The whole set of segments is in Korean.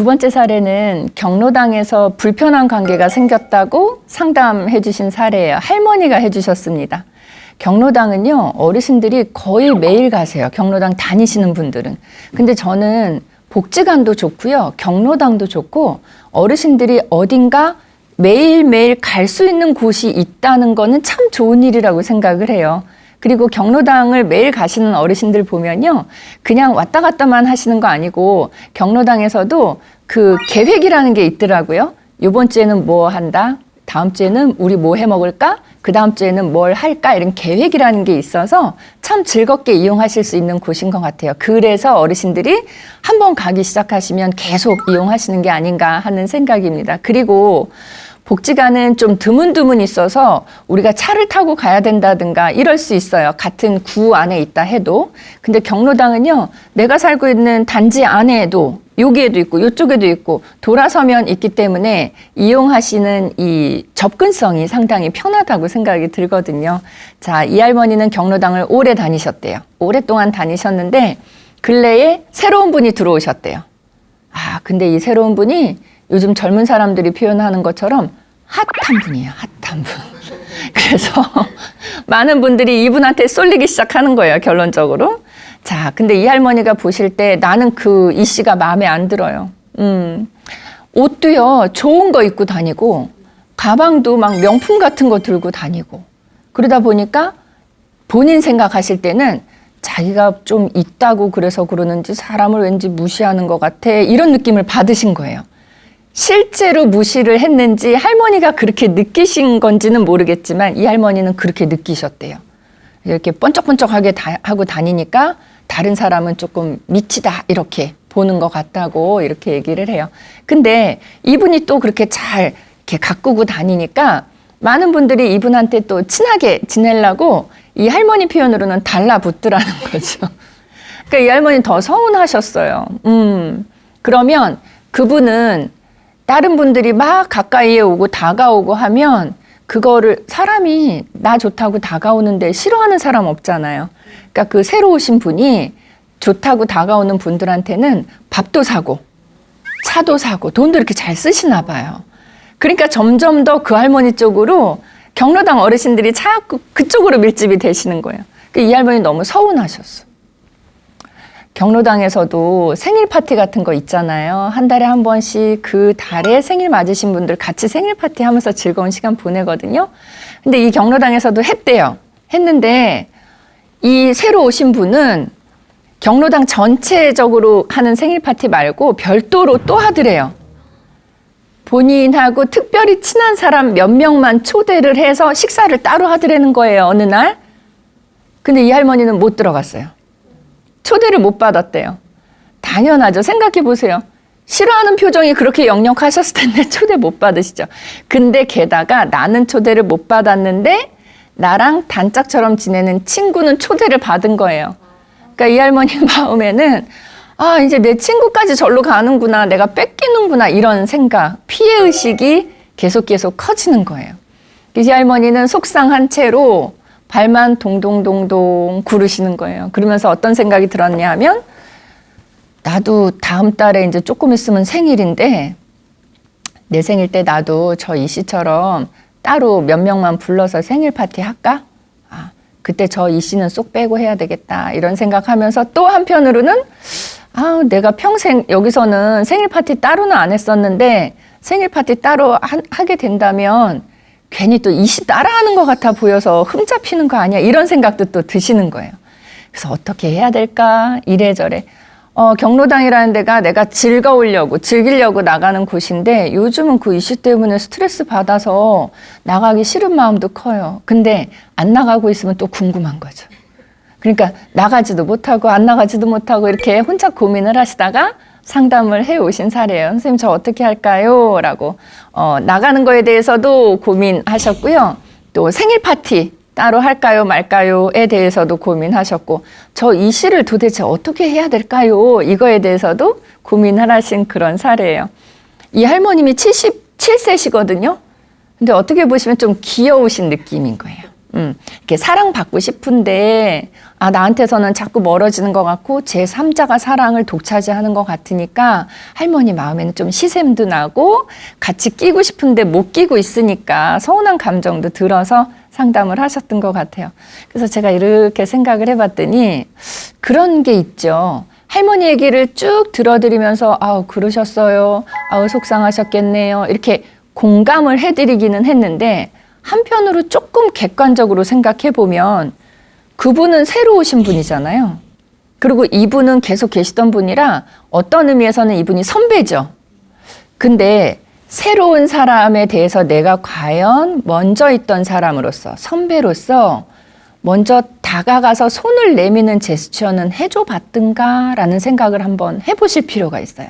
두 번째 사례는 경로당에서 불편한 관계가 생겼다고 상담해 주신 사례예요. 할머니가 해 주셨습니다. 경로당은요, 어르신들이 거의 매일 가세요. 경로당 다니시는 분들은. 근데 저는 복지관도 좋고요. 경로당도 좋고 어르신들이 어딘가 매일매일 갈 수 있는 곳이 있다는 거는 참 좋은 일이라고 생각을 해요. 그리고 경로당을 매일 가시는 어르신들 보면요. 그냥 왔다 갔다만 하시는 거 아니고 경로당에서도 그 계획이라는 게 있더라고요. 요번 주에는 뭐 한다? 다음 주에는 우리 뭐 해 먹을까? 그 다음 주에는 뭘 할까? 이런 계획이라는 게 있어서 참 즐겁게 이용하실 수 있는 곳인 것 같아요. 그래서 어르신들이 한번 가기 시작하시면 계속 이용하시는 게 아닌가 하는 생각입니다. 그리고 복지관은 좀 드문드문 있어서 우리가 차를 타고 가야 된다든가 이럴 수 있어요. 같은 구 안에 있다 해도. 근데 경로당은요, 내가 살고 있는 단지 안에도 여기에도 있고 이쪽에도 있고 돌아서면 있기 때문에 이용하시는 이 접근성이 상당히 편하다고 생각이 들거든요. 자, 이 할머니는 경로당을 오래 다니셨대요. 오랫동안 다니셨는데 근래에 새로운 분이 들어오셨대요. 아, 근데 이 새로운 분이 요즘 젊은 사람들이 표현하는 것처럼 핫한 분이에요. 핫한 분. 그래서 많은 분들이 이분한테 쏠리기 시작하는 거예요. 결론적으로. 자, 근데 이 할머니가 보실 때 나는 그 이 씨가 마음에 안 들어요. 음. 옷도요, 좋은 거 입고 다니고, 가방도 막 명품 같은 거 들고 다니고, 그러다 보니까 본인 생각하실 때는 자기가 좀 있다고 그래서 그러는지 사람을 왠지 무시하는 것 같아. 이런 느낌을 받으신 거예요. 실제로 무시를 했는지 할머니가 그렇게 느끼신 건지는 모르겠지만 이 할머니는 그렇게 느끼셨대요. 이렇게 번쩍번쩍하게 다, 하고 다니니까 다른 사람은 조금 미치다 이렇게 보는 것 같다고 이렇게 얘기를 해요. 근데 이분이 또 그렇게 잘 이렇게 가꾸고 다니니까 많은 분들이 이분한테 또 친하게 지내려고 이 할머니 표현으로는 달라붙더라는 거죠. 그러니까 이 할머니 더 서운하셨어요. 음. 그러면 그분은 다른 분들이 막 가까이에 오고 다가오고 하면 그거를 사람이 나 좋다고 다가오는데 싫어하는 사람 없잖아요. 그러니까 그 새로 오신 분이 좋다고 다가오는 분들한테는 밥도 사고 차도 사고 돈도 이렇게 잘 쓰시나 봐요. 그러니까 점점 더 그 할머니 쪽으로 경로당 어르신들이 자꾸 그쪽으로 밀집이 되시는 거예요. 그러니까 이 할머니 너무 서운하셨어. 경로당에서도 생일 파티 같은 거 있잖아요. 한 달에 한 번씩 그 달에 생일 맞으신 분들 같이 생일 파티 하면서 즐거운 시간 보내거든요. 근데 이 경로당에서도 했대요. 했는데 이 새로 오신 분은 경로당 전체적으로 하는 생일 파티 말고 별도로 또 하더래요. 본인하고 특별히 친한 사람 몇 명만 초대를 해서 식사를 따로 하더라는 거예요, 어느 날. 근데 이 할머니는 못 들어갔어요. 초대를 못 받았대요. 당연하죠. 생각해 보세요. 싫어하는 표정이 그렇게 역력하셨을 텐데 초대 못 받으시죠. 근데 게다가 나는 초대를 못 받았는데 나랑 단짝처럼 지내는 친구는 초대를 받은 거예요. 그러니까 이 할머니 마음에는 아, 이제 내 친구까지 절로 가는구나. 내가 뺏기는구나. 이런 생각, 피해 의식이 계속 계속 커지는 거예요. 이 할머니는 속상한 채로 발만 동동동동 구르시는 거예요. 그러면서 어떤 생각이 들었냐 하면 나도 다음 달에 이제 조금 있으면 생일인데 내 생일 때 나도 저 이 씨처럼 따로 몇 명만 불러서 생일 파티 할까? 아, 그때 저 이 씨는 쏙 빼고 해야 되겠다. 이런 생각하면서 또 한편으로는 아, 내가 평생 여기서는 생일 파티 따로는 안 했었는데 생일 파티 따로 하, 하게 된다면 괜히 또 이씨 따라하는 것 같아 보여서 흠잡히는 거 아니야? 이런 생각도 또 드시는 거예요. 그래서 어떻게 해야 될까? 이래저래. 어, 경로당이라는 데가 내가 즐거우려고, 즐기려고 나가는 곳인데 요즘은 그 이슈 때문에 스트레스 받아서 나가기 싫은 마음도 커요. 근데 안 나가고 있으면 또 궁금한 거죠. 그러니까 나가지도 못하고 안 나가지도 못하고 이렇게 혼자 고민을 하시다가 상담을 해 오신 사례예요. 선생님 저 어떻게 할까요? 라고 어, 나가는 거에 대해서도 고민하셨고요. 또 생일 파티 따로 할까요 말까요에 대해서도 고민하셨고 저 이 시를 도대체 어떻게 해야 될까요? 이거에 대해서도 고민을 하신 그런 사례예요. 이 할머님이 77세시거든요. 근데 어떻게 보시면 좀 귀여우신 느낌인 거예요. 음, 이렇게 사랑받고 싶은데, 아, 나한테서는 자꾸 멀어지는 것 같고, 제 3자가 사랑을 독차지하는 것 같으니까, 할머니 마음에는 좀 시샘도 나고, 같이 끼고 싶은데 못 끼고 있으니까, 서운한 감정도 들어서 상담을 하셨던 것 같아요. 그래서 제가 이렇게 생각을 해봤더니, 그런 게 있죠. 할머니 얘기를 쭉 들어드리면서, 아우, 그러셨어요. 아우, 속상하셨겠네요. 이렇게 공감을 해드리기는 했는데, 한편으로 조금 객관적으로 생각해 보면 그분은 새로 오신 분이잖아요. 그리고 이분은 계속 계시던 분이라 어떤 의미에서는 이분이 선배죠. 근데 새로운 사람에 대해서 내가 과연 먼저 있던 사람으로서 선배로서 먼저 다가가서 손을 내미는 제스처는 해줘 봤든가 라는 생각을 한번 해보실 필요가 있어요.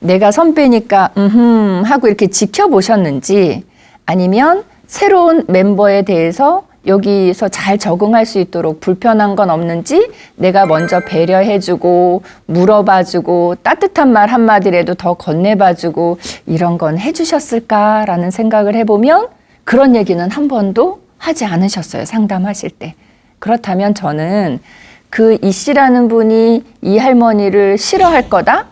내가 선배니까 음흠 하고 이렇게 지켜보셨는지 아니면 새로운 멤버에 대해서 여기서 잘 적응할 수 있도록 불편한 건 없는지 내가 먼저 배려해주고 물어봐주고 따뜻한 말 한마디라도 더 건네봐주고 이런 건 해주셨을까라는 생각을 해보면 그런 얘기는 한 번도 하지 않으셨어요. 상담하실 때. 그렇다면 저는 그 이 씨라는 분이 이 할머니를 싫어할 거다?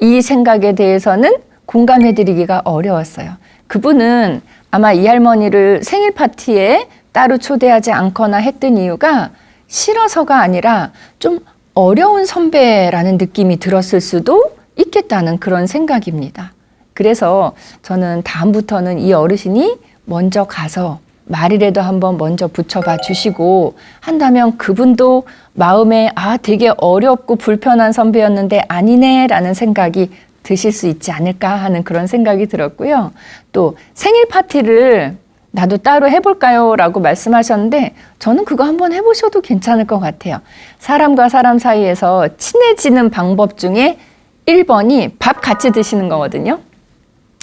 이 생각에 대해서는 공감해드리기가 어려웠어요. 그분은 아마 이 할머니를 생일 파티에 따로 초대하지 않거나 했던 이유가 싫어서가 아니라 좀 어려운 선배라는 느낌이 들었을 수도 있겠다는 그런 생각입니다. 그래서 저는 다음부터는 이 어르신이 먼저 가서 말이라도 한번 먼저 붙여봐 주시고 한다면 그분도 마음에 아 되게 어렵고 불편한 선배였는데 아니네 라는 생각이 드실 수 있지 않을까 하는 그런 생각이 들었고요. 또 생일 파티를 나도 따로 해볼까요? 라고 말씀하셨는데 저는 그거 한번 해보셔도 괜찮을 것 같아요. 사람과 사람 사이에서 친해지는 방법 중에 1번이 밥 같이 드시는 거거든요.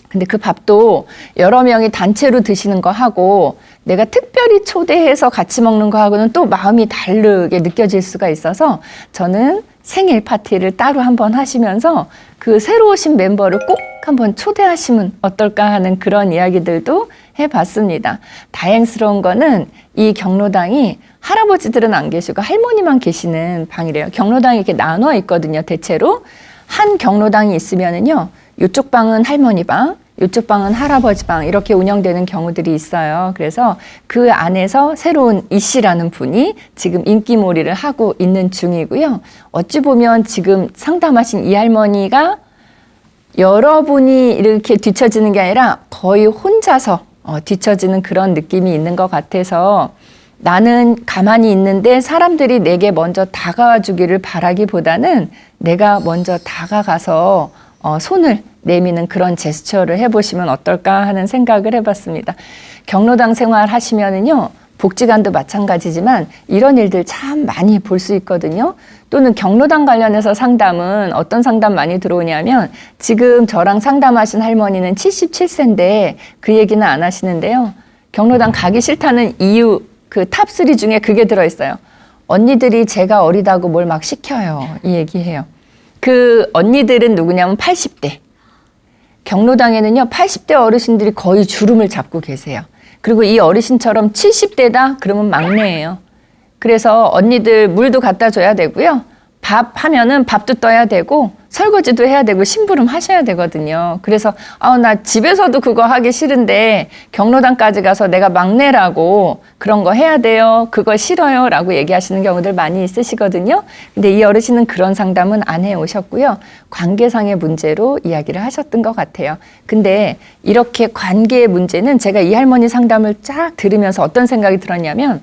근데 그 밥도 여러 명이 단체로 드시는 거 하고 내가 특별히 초대해서 같이 먹는 거 하고는 또 마음이 다르게 느껴질 수가 있어서 저는 생일 파티를 따로 한번 하시면서 그 새로 오신 멤버를 꼭 한번 초대하시면 어떨까 하는 그런 이야기들도 해봤습니다. 다행스러운 거는 이 경로당이 할아버지들은 안 계시고 할머니만 계시는 방이래요. 경로당이 이렇게 나눠 있거든요. 대체로 한 경로당이 있으면은요. 이쪽 방은 할머니 방, 이쪽 방은 할아버지 방 이렇게 운영되는 경우들이 있어요. 그래서 그 안에서 새로운 이 씨라는 분이 지금 인기몰이를 하고 있는 중이고요. 어찌 보면 지금 상담하신 이 할머니가 여러분이 이렇게 뒤처지는 게 아니라 거의 혼자서 어, 뒤처지는 그런 느낌이 있는 것 같아서 나는 가만히 있는데 사람들이 내게 먼저 다가와 주기를 바라기보다는 내가 먼저 다가가서 어, 손을 내미는 그런 제스처를 해보시면 어떨까 하는 생각을 해봤습니다. 경로당 생활 하시면은요, 복지관도 마찬가지지만 이런 일들 참 많이 볼 수 있거든요. 또는 경로당 관련해서 상담은 어떤 상담 많이 들어오냐면 지금 저랑 상담하신 할머니는 77세인데 그 얘기는 안 하시는데요. 경로당 가기 싫다는 이유 그 탑 3 중에 그게 들어있어요. 언니들이 제가 어리다고 뭘 막 시켜요. 이 얘기해요. 그 언니들은 누구냐면 80대. 경로당에는요, 80대 어르신들이 거의 주름을 잡고 계세요. 그리고 이 어르신처럼 70대다? 그러면 막내예요. 그래서 언니들 물도 갖다 줘야 되고요. 밥 하면은 밥도 떠야 되고 설거지도 해야 되고 심부름 하셔야 되거든요. 그래서 아 나 집에서도 그거 하기 싫은데 경로당까지 가서 내가 막내라고 그런 거 해야 돼요. 그거 싫어요라고 얘기하시는 경우들 많이 있으시거든요. 근데 이 어르신은 그런 상담은 안 해 오셨고요. 관계상의 문제로 이야기를 하셨던 것 같아요. 근데 이렇게 관계의 문제는 제가 이 할머니 상담을 쫙 들으면서 어떤 생각이 들었냐면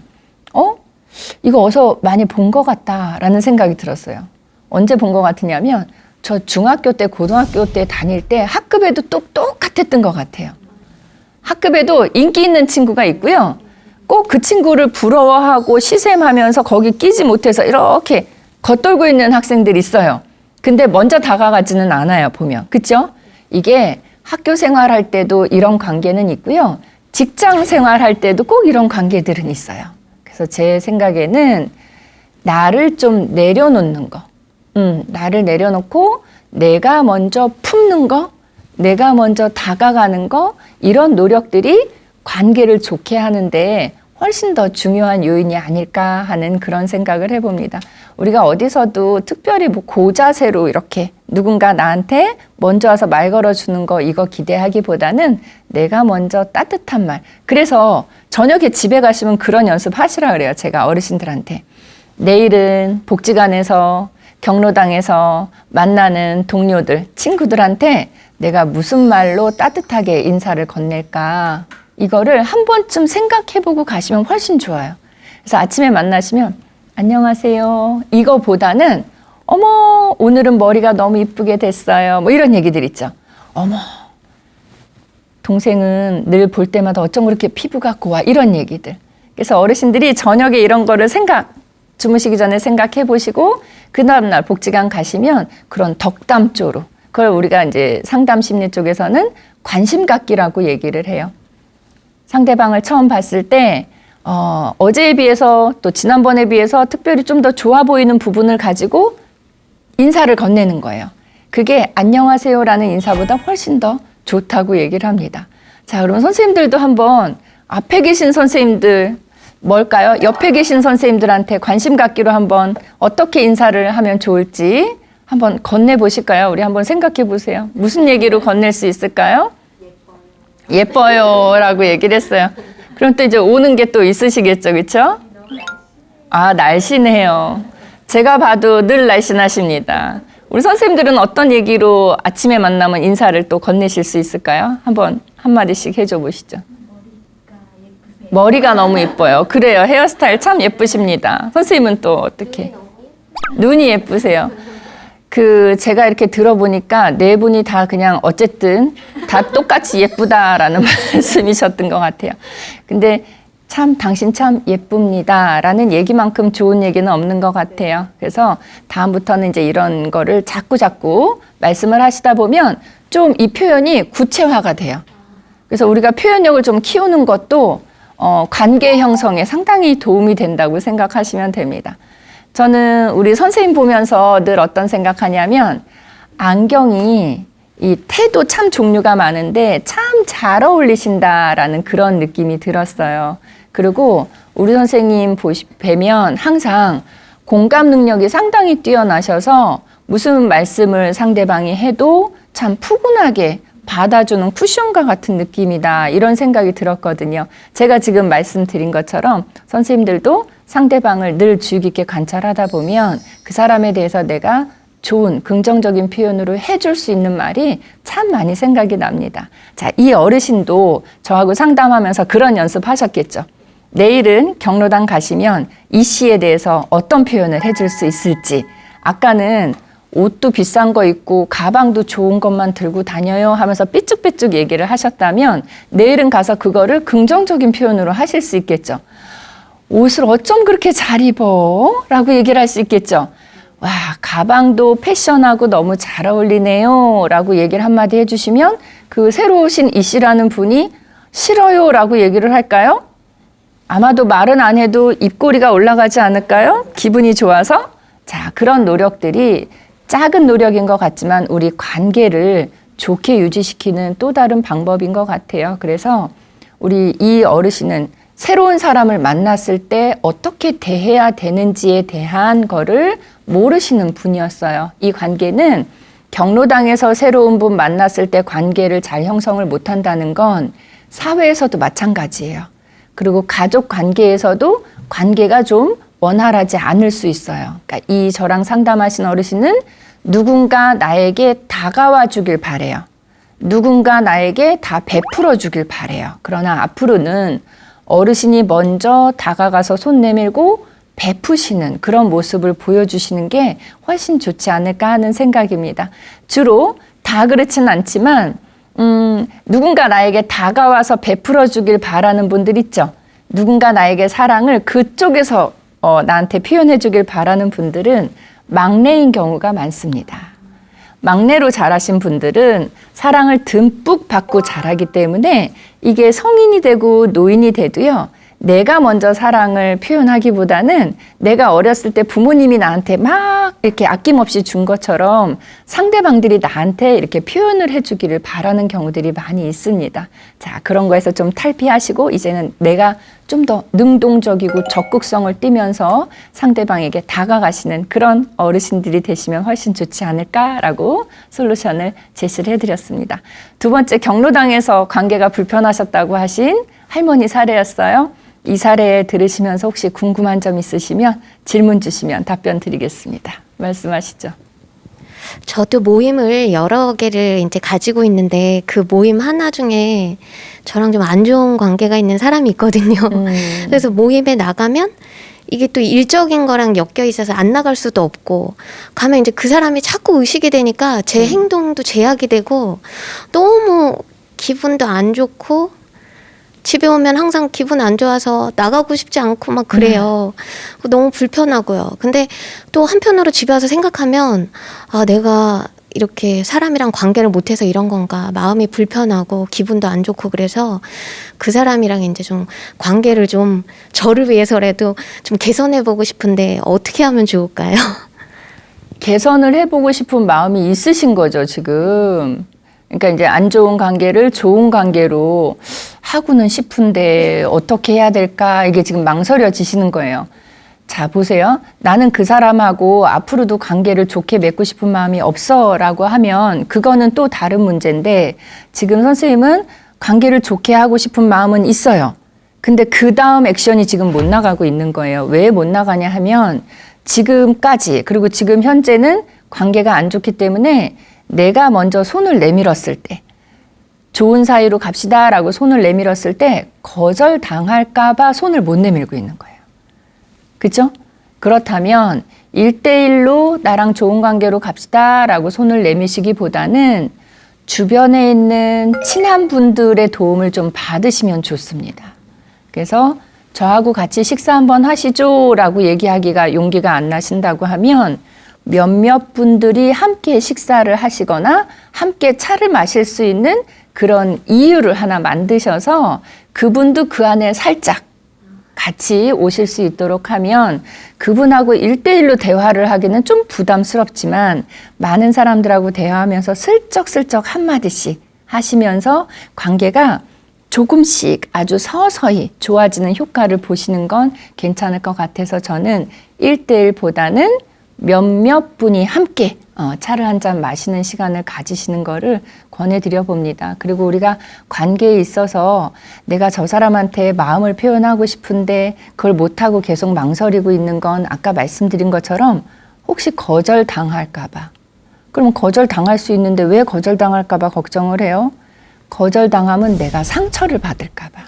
어? 이거 어서 많이 본 것 같다라는 생각이 들었어요. 언제 본 것 같으냐면 저 중학교 때, 고등학교 때 다닐 때 학급에도 똑 똑같았던 것 같아요. 학급에도 인기 있는 친구가 있고요. 꼭 그 친구를 부러워하고 시샘하면서 거기 끼지 못해서 이렇게 겉돌고 있는 학생들이 있어요. 근데 먼저 다가가지는 않아요, 보면. 그죠? 이게 학교 생활할 때도 이런 관계는 있고요. 직장 생활할 때도 꼭 이런 관계들은 있어요. 그래서 제 생각에는 나를 좀 내려놓는 거. 음, 나를 내려놓고 내가 먼저 품는 거, 내가 먼저 다가가는 거, 이런 노력들이 관계를 좋게 하는데 훨씬 더 중요한 요인이 아닐까 하는 그런 생각을 해봅니다. 우리가 어디서도 특별히 뭐 고자세로 이렇게 누군가 나한테 먼저 와서 말 걸어주는 거 이거 기대하기보다는 내가 먼저 따뜻한 말. 그래서 저녁에 집에 가시면 그런 연습 하시라 그래요. 제가 어르신들한테. 내일은 복지관에서 경로당에서 만나는 동료들, 친구들한테 내가 무슨 말로 따뜻하게 인사를 건넬까. 이거를 한 번쯤 생각해보고 가시면 훨씬 좋아요. 그래서 아침에 만나시면 안녕하세요. 이거보다는 어머, 오늘은 머리가 너무 이쁘게 됐어요. 뭐 이런 얘기들 있죠. 어머, 동생은 늘 볼 때마다 어쩜 그렇게 피부가 고와. 이런 얘기들. 그래서 어르신들이 저녁에 이런 거를 생각, 주무시기 전에 생각해 보시고, 그 다음날 복지관 가시면 그런 덕담조로, 그걸 우리가 이제 상담 심리 쪽에서는 관심 갖기라고 얘기를 해요. 상대방을 처음 봤을 때, 어, 어제에 비해서 또 지난번에 비해서 특별히 좀 더 좋아 보이는 부분을 가지고 인사를 건네는 거예요. 그게 안녕하세요라는 인사보다 훨씬 더 좋다고 얘기를 합니다. 자, 그러면 선생님들도 한번 앞에 계신 선생님들 뭘까요? 옆에 계신 선생님들한테 관심 갖기로 한번 어떻게 인사를 하면 좋을지 한번 건네 보실까요? 우리 한번 생각해 보세요. 무슨 얘기로 건넬 수 있을까요? 예뻐요 라고 얘기를 했어요. 그럼 또 이제 오는 게 또 있으시겠죠, 그렇죠? 아, 날씬해요. 제가 봐도 늘 날씬하십니다. 우리 선생님들은 어떤 얘기로 아침에 만나면 인사를 또 건네실 수 있을까요? 한번 한마디씩 해줘 보시죠. 머리가 너무 예뻐요. 그래요. 헤어스타일 참 예쁘십니다. 선생님은 또 어떻게? 눈이 예쁘세요. 그 제가 이렇게 들어보니까 네 분이 다 그냥 어쨌든 다 똑같이 예쁘다라는 말씀이셨던 것 같아요. 근데 참 당신 참 예쁩니다라는 얘기만큼 좋은 얘기는 없는 것 같아요. 그래서 다음부터는 이제 이런 거를 자꾸 자꾸 말씀을 하시다 보면 좀 이 표현이 구체화가 돼요. 그래서 우리가 표현력을 좀 키우는 것도 어, 관계 형성에 상당히 도움이 된다고 생각하시면 됩니다. 저는 우리 선생님 보면서 늘 어떤 생각하냐면 안경이 이 태도 참 종류가 많은데 참 잘 어울리신다라는 그런 느낌이 들었어요. 그리고 우리 선생님 보시, 뵈면 항상 공감 능력이 상당히 뛰어나셔서 무슨 말씀을 상대방이 해도 참 푸근하게 받아주는 쿠션과 같은 느낌이다. 이런 생각이 들었거든요. 제가 지금 말씀드린 것처럼 선생님들도 상대방을 늘 주의 깊게 관찰하다 보면 그 사람에 대해서 내가 좋은 긍정적인 표현으로 해줄 수 있는 말이 참 많이 생각이 납니다. 자, 이 어르신도 저하고 상담하면서 그런 연습하셨겠죠. 내일은 경로당 가시면 이 씨에 대해서 어떤 표현을 해줄 수 있을지. 아까는 옷도 비싼 거 입고 가방도 좋은 것만 들고 다녀요 하면서 삐쭉삐쭉 얘기를 하셨다면 내일은 가서 그거를 긍정적인 표현으로 하실 수 있겠죠. 옷을 어쩜 그렇게 잘 입어? 라고 얘기를 할 수 있겠죠. 와, 가방도 패션하고 너무 잘 어울리네요. 라고 얘기를 한마디 해주시면 그 새로 오신 이 씨라는 분이 싫어요. 라고 얘기를 할까요? 아마도 말은 안 해도 입꼬리가 올라가지 않을까요? 기분이 좋아서? 자, 그런 노력들이 작은 노력인 것 같지만 우리 관계를 좋게 유지시키는 또 다른 방법인 것 같아요. 그래서 우리 이 어르신은 새로운 사람을 만났을 때 어떻게 대해야 되는지에 대한 거를 모르시는 분이었어요. 이 관계는 경로당에서 새로운 분 만났을 때 관계를 잘 형성을 못 한다는 건 사회에서도 마찬가지예요. 그리고 가족 관계에서도 관계가 좀 원활하지 않을 수 있어요. 그러니까 이 저랑 상담하신 어르신은 누군가 나에게 다가와 주길 바래요. 누군가 나에게 다 베풀어 주길 바래요. 그러나 앞으로는 어르신이 먼저 다가가서 손 내밀고 베푸시는 그런 모습을 보여주시는 게 훨씬 좋지 않을까 하는 생각입니다. 주로 다 그렇진 않지만, 음, 누군가 나에게 다가와서 베풀어 주길 바라는 분들 있죠. 누군가 나에게 사랑을 그쪽에서 어, 나한테 표현해 주길 바라는 분들은 막내인 경우가 많습니다. 막내로 자라신 분들은 사랑을 듬뿍 받고 자라기 때문에 이게 성인이 되고 노인이 돼도요, 내가 먼저 사랑을 표현하기보다는 내가 어렸을 때 부모님이 나한테 막 이렇게 아낌없이 준 것처럼 상대방들이 나한테 이렇게 표현을 해주기를 바라는 경우들이 많이 있습니다. 자, 그런 거에서 좀 탈피하시고 이제는 내가 좀 더 능동적이고 적극성을 띠면서 상대방에게 다가가시는 그런 어르신들이 되시면 훨씬 좋지 않을까라고 솔루션을 제시를 해드렸습니다. 두 번째 경로당에서 관계가 불편하셨다고 하신 할머니 사례였어요. 이 사례 들으시면서 혹시 궁금한 점 있으시면 질문 주시면 답변 드리겠습니다. 말씀하시죠. 저도 모임을 여러 개를 이제 가지고 있는데 그 모임 하나 중에 저랑 좀 안 좋은 관계가 있는 사람이 있거든요. 그래서 모임에 나가면 이게 또 일적인 거랑 엮여 있어서 안 나갈 수도 없고 가면 이제 그 사람이 자꾸 의식이 되니까 제 행동도 제약이 되고 너무 기분도 안 좋고 집에 오면 항상 기분 안 좋아서 나가고 싶지 않고 막 그래요. 너무 불편하고요. 근데 또 한편으로 집에 와서 생각하면 아, 내가 이렇게 사람이랑 관계를 못해서 이런 건가 마음이 불편하고 기분도 안 좋고 그래서 그 사람이랑 이제 좀 관계를 좀 저를 위해서라도 좀 개선해 보고 싶은데 어떻게 하면 좋을까요? 개선을 해보고 싶은 마음이 있으신 거죠, 지금. 그러니까 이제 안 좋은 관계를 좋은 관계로 하고는 싶은데 어떻게 해야 될까? 이게 지금 망설여지시는 거예요. 자, 보세요. 나는 그 사람하고 앞으로도 관계를 좋게 맺고 싶은 마음이 없어 라고 하면 그거는 또 다른 문제인데 지금 선생님은 관계를 좋게 하고 싶은 마음은 있어요. 근데 그 다음 액션이 지금 못 나가고 있는 거예요. 왜 못 나가냐 하면 지금까지 그리고 지금 현재는 관계가 안 좋기 때문에 내가 먼저 손을 내밀었을 때 좋은 사이로 갑시다 라고 손을 내밀었을 때 거절 당할까봐 손을 못 내밀고 있는 거예요. 그죠? 그렇다면 일대일로 나랑 좋은 관계로 갑시다 라고 손을 내미시기보다는 주변에 있는 친한 분들의 도움을 좀 받으시면 좋습니다. 그래서 저하고 같이 식사 한번 하시죠 라고 얘기하기가 용기가 안 나신다고 하면 몇몇 분들이 함께 식사를 하시거나 함께 차를 마실 수 있는 그런 이유를 하나 만드셔서 그분도 그 안에 살짝 같이 오실 수 있도록 하면 그분하고 일대일로 대화를 하기는 좀 부담스럽지만 많은 사람들하고 대화하면서 슬쩍슬쩍 한마디씩 하시면서 관계가 조금씩 아주 서서히 좋아지는 효과를 보시는 건 괜찮을 것 같아서 저는 일대일보다는 몇몇 분이 함께 어, 차를 한 잔 마시는 시간을 가지시는 거를 권해드려 봅니다. 그리고 우리가 관계에 있어서 내가 저 사람한테 마음을 표현하고 싶은데 그걸 못하고 계속 망설이고 있는 건 아까 말씀드린 것처럼 혹시 거절 당할까봐. 그럼 거절 당할 수 있는데 왜 거절 당할까봐 걱정을 해요? 거절 당하면 내가 상처를 받을까봐.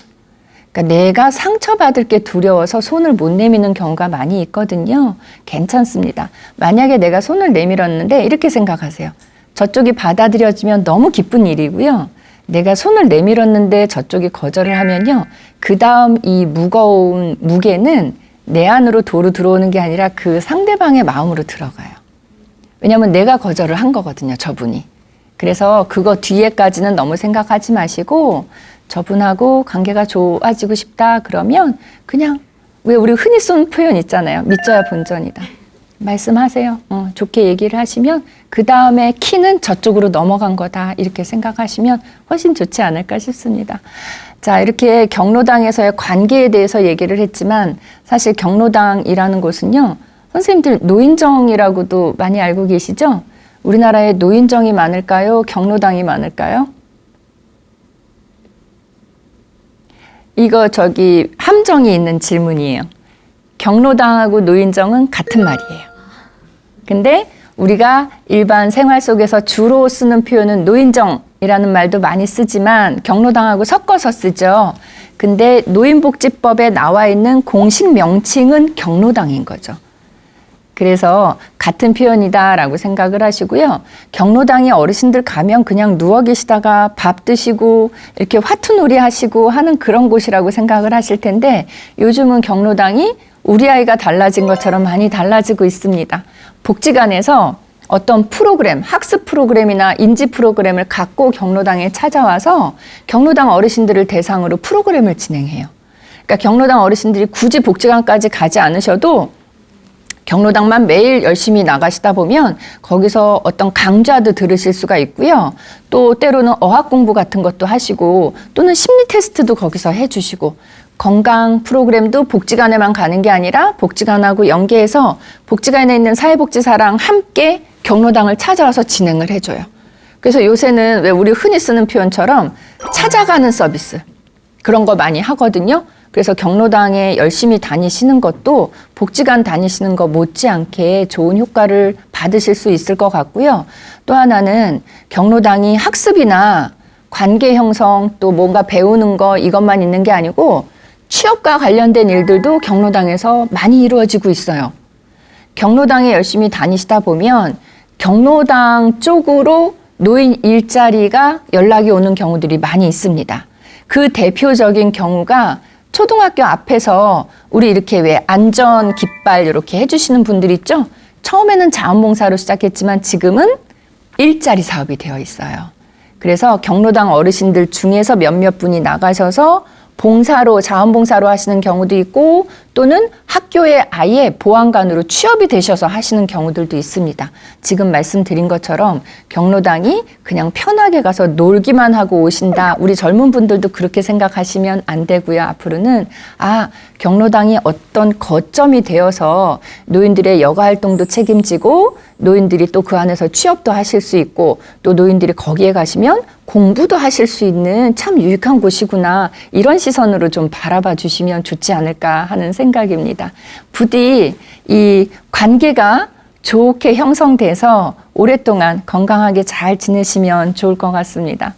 그러니까 내가 상처받을 게 두려워서 손을 못 내미는 경우가 많이 있거든요. 괜찮습니다. 만약에 내가 손을 내밀었는데 이렇게 생각하세요. 저쪽이 받아들여지면 너무 기쁜 일이고요. 내가 손을 내밀었는데 저쪽이 거절을 하면요. 그 다음 이 무거운 무게는 내 안으로 도로 들어오는 게 아니라 그 상대방의 마음으로 들어가요. 왜냐하면 내가 거절을 한 거거든요, 저분이. 그래서 그거 뒤에까지는 너무 생각하지 마시고 저분하고 관계가 좋아지고 싶다 그러면 그냥 왜 우리 흔히 쓰는 표현 있잖아요. 믿져야 본전이다. 말씀하세요. 어, 좋게 얘기를 하시면 그 다음에 키는 저쪽으로 넘어간 거다 이렇게 생각하시면 훨씬 좋지 않을까 싶습니다. 자 이렇게 경로당에서의 관계에 대해서 얘기를 했지만 사실 경로당이라는 곳은요 선생님들 노인정이라고도 많이 알고 계시죠? 우리나라에 노인정이 많을까요? 경로당이 많을까요? 이거 저기 함정이 있는 질문이에요. 경로당하고 노인정은 같은 말이에요. 근데 우리가 일반 생활 속에서 주로 쓰는 표현은 노인정이라는 말도 많이 쓰지만 경로당하고 섞어서 쓰죠. 근데 노인복지법에 나와 있는 공식 명칭은 경로당인 거죠. 그래서 같은 표현이다라고 생각을 하시고요. 경로당에 어르신들 가면 그냥 누워 계시다가 밥 드시고 이렇게 화투놀이 하시고 하는 그런 곳이라고 생각을 하실 텐데 요즘은 경로당이 우리 아이가 달라진 것처럼 많이 달라지고 있습니다. 복지관에서 어떤 프로그램, 학습 프로그램이나 인지 프로그램을 갖고 경로당에 찾아와서 경로당 어르신들을 대상으로 프로그램을 진행해요. 그러니까 경로당 어르신들이 굳이 복지관까지 가지 않으셔도 경로당만 매일 열심히 나가시다 보면 거기서 어떤 강좌도 들으실 수가 있고요. 또 때로는 어학 공부 같은 것도 하시고 또는 심리 테스트도 거기서 해주시고 건강 프로그램도 복지관에만 가는 게 아니라 복지관하고 연계해서 복지관에 있는 사회복지사랑 함께 경로당을 찾아와서 진행을 해줘요. 그래서 요새는 왜 우리 흔히 쓰는 표현처럼 찾아가는 서비스 그런 거 많이 하거든요. 그래서 경로당에 열심히 다니시는 것도 복지관 다니시는 거 못지않게 좋은 효과를 받으실 수 있을 것 같고요. 또 하나는 경로당이 학습이나 관계 형성 또 뭔가 배우는 거 이것만 있는 게 아니고 취업과 관련된 일들도 경로당에서 많이 이루어지고 있어요. 경로당에 열심히 다니시다 보면 경로당 쪽으로 노인 일자리가 연락이 오는 경우들이 많이 있습니다. 그 대표적인 경우가 초등학교 앞에서 우리 이렇게 왜 안전 깃발 이렇게 해주시는 분들 있죠? 처음에는 자원봉사로 시작했지만 지금은 일자리 사업이 되어 있어요. 그래서 경로당 어르신들 중에서 몇몇 분이 나가셔서 봉사로 자원봉사로 하시는 경우도 있고 또는 학교에 아예 보안관으로 취업이 되셔서 하시는 경우들도 있습니다. 지금 말씀드린 것처럼 경로당이 그냥 편하게 가서 놀기만 하고 오신다. 우리 젊은 분들도 그렇게 생각하시면 안 되고요. 앞으로는 아 경로당이 어떤 거점이 되어서 노인들의 여가 활동도 책임지고 노인들이 또 그 안에서 취업도 하실 수 있고 또 노인들이 거기에 가시면 공부도 하실 수 있는 참 유익한 곳이구나 이런 시선으로 좀 바라봐 주시면 좋지 않을까 하는 생각 입니다. 부디 이 관계가 좋게 형성돼서 오랫동안 건강하게 잘 지내시면 좋을 것 같습니다.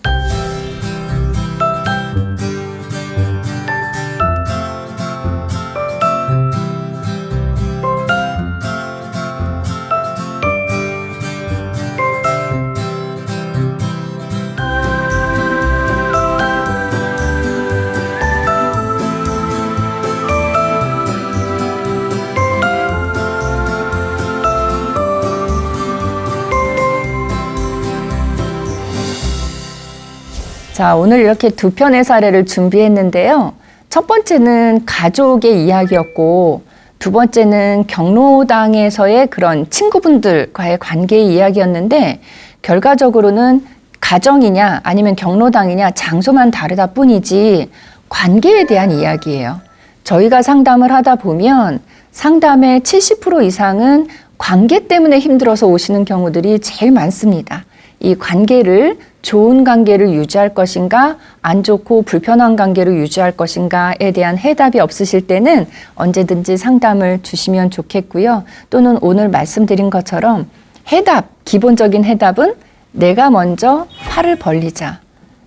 자, 오늘 이렇게 두 편의 사례를 준비했는데요. 첫 번째는 가족의 이야기였고, 두 번째는 경로당에서의 그런 친구분들과의 관계의 이야기였는데, 결과적으로는 가정이냐 아니면 경로당이냐 장소만 다르다 뿐이지 관계에 대한 이야기예요. 저희가 상담을 하다 보면 상담의 70% 이상은 관계 때문에 힘들어서 오시는 경우들이 제일 많습니다. 이 관계를 좋은 관계를 유지할 것인가, 안 좋고 불편한 관계를 유지할 것인가에 대한 해답이 없으실 때는 언제든지 상담을 주시면 좋겠고요. 또는 오늘 말씀드린 것처럼 해답, 기본적인 해답은 내가 먼저 팔을 벌리자.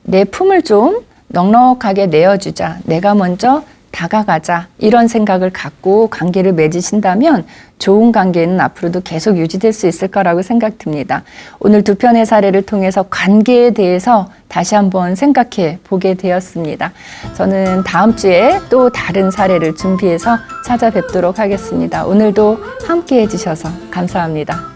내 품을 좀 넉넉하게 내어주자. 내가 먼저 다가가자. 이런 생각을 갖고 관계를 맺으신다면 좋은 관계는 앞으로도 계속 유지될 수 있을 거라고 생각됩니다. 오늘 두 편의 사례를 통해서 관계에 대해서 다시 한번 생각해 보게 되었습니다. 저는 다음 주에 또 다른 사례를 준비해서 찾아뵙도록 하겠습니다. 오늘도 함께 해주셔서 감사합니다.